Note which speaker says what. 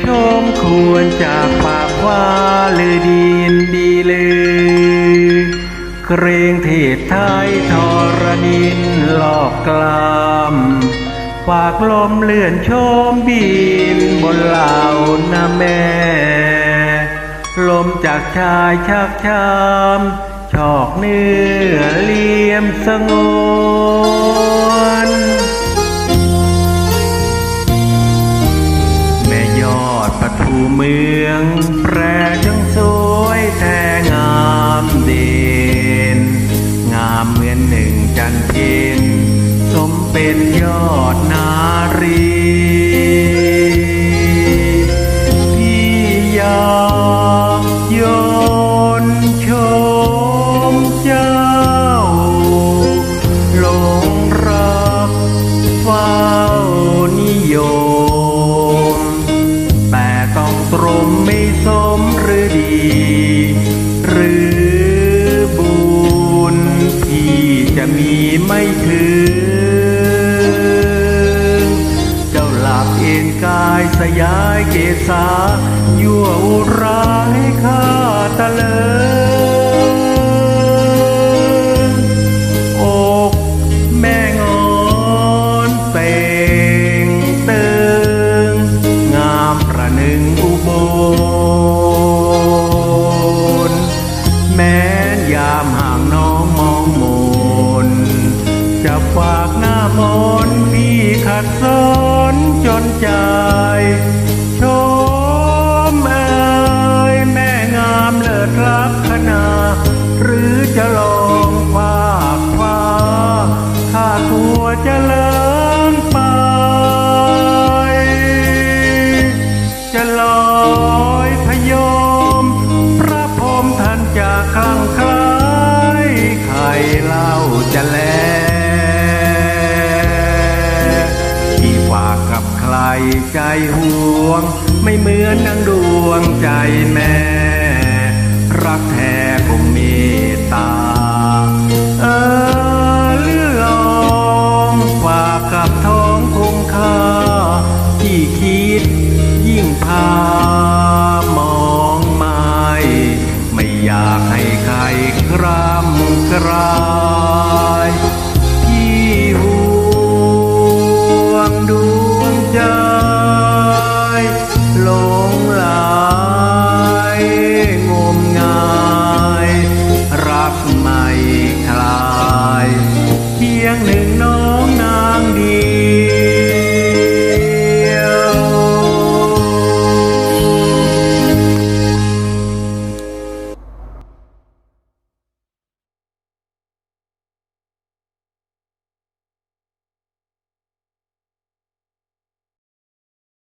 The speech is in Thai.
Speaker 1: ชมควรจากปากว่าลือดีนดีเลือเกรงเทศไทยทรนินหลอกกลามฝากลมเลื่อนชมบินบนเหล่านาแม่ ลมจากชายชักชาม ชอกเนื้อเลียมสงว อดปทูเมือง แปรจังสวยแต่งามเด่นงามเหมือนหนึ่งจันทร์เพ็ญสมเป็นยอดนารี ที่จะมีไม่ถึง เจ้าหลับเอ็นกายสยายเกษายั่วอุราย จะฝากหน้ามนพี่ขัดสนจนใจชมเอ่ยแม่งามเลิศลักษณาหรือจะลองฝากฟ้าข้าตัวจะเลินไป จะลอยพยม พระพรหมท่านจะคลั่งไคล้ใครเล่าจะแล กับใครใจห่วง ไม่เหมือนนางดวงใจแม่ รักแท้คงเมตตา